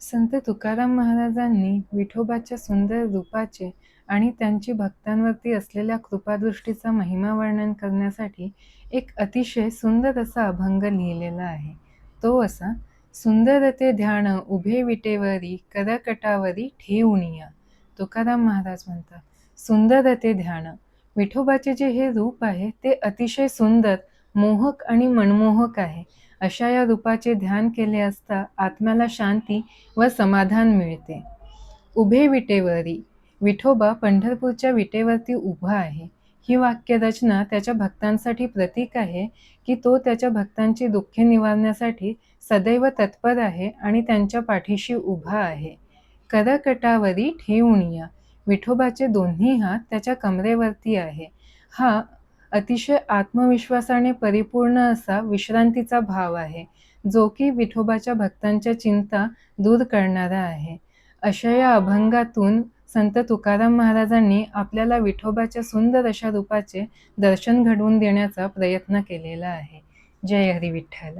संत तुकाराम महाराजांनी विठोबाच्या सुंदर रूपाचे आणि त्यांची भक्तांवरती असलेल्या कृपादृष्टीचा महिमा वर्णन करण्यासाठी एक अतिशय सुंदर असा अभंग लिहिलेला आहे. तो असा सुंदर ते ध्यान उभे विटेवरी करकटावरी ठेवूनिया तुकाराम महाराज म्हणतात सुंदर ते ध्यान. विठोबाचे जे हे रूप आहे ते अतिशय सुंदर मोहक आणि मनमोहक आहे. अशा या रूपाचे ध्यान केले असता आत्म्याला शांती व समाधान मिळते. उभे विटेवरी विठोबा पंढरपूरच्या विटेवरती उभा आहे. ही वाक्यरचना त्याच्या भक्तांसाठी प्रतीक आहे की तो त्याच्या भक्तांची दुःखे निवारण्यासाठी सदैव तत्पर आहे आणि त्यांच्या पाठीशी उभा आहे. करकटावरी ठेवून या विठोबाचे दोन्ही हात त्याच्या कमरेवरती आहे. हा अतिशय आत्मविश्वासाने परिपूर्ण असा विश्रांतीचा भाव आहे जो की विठोबाच्या भक्तांच्या चिंता दूर करणारा आहे. अशा या अभंगातून संत तुकाराम महाराजांनी आपल्याला विठोबाच्या सुंदर अशा रूपाचे दर्शन घडवून देण्याचा प्रयत्न केलेला आहे. जय हरी विठ्ठल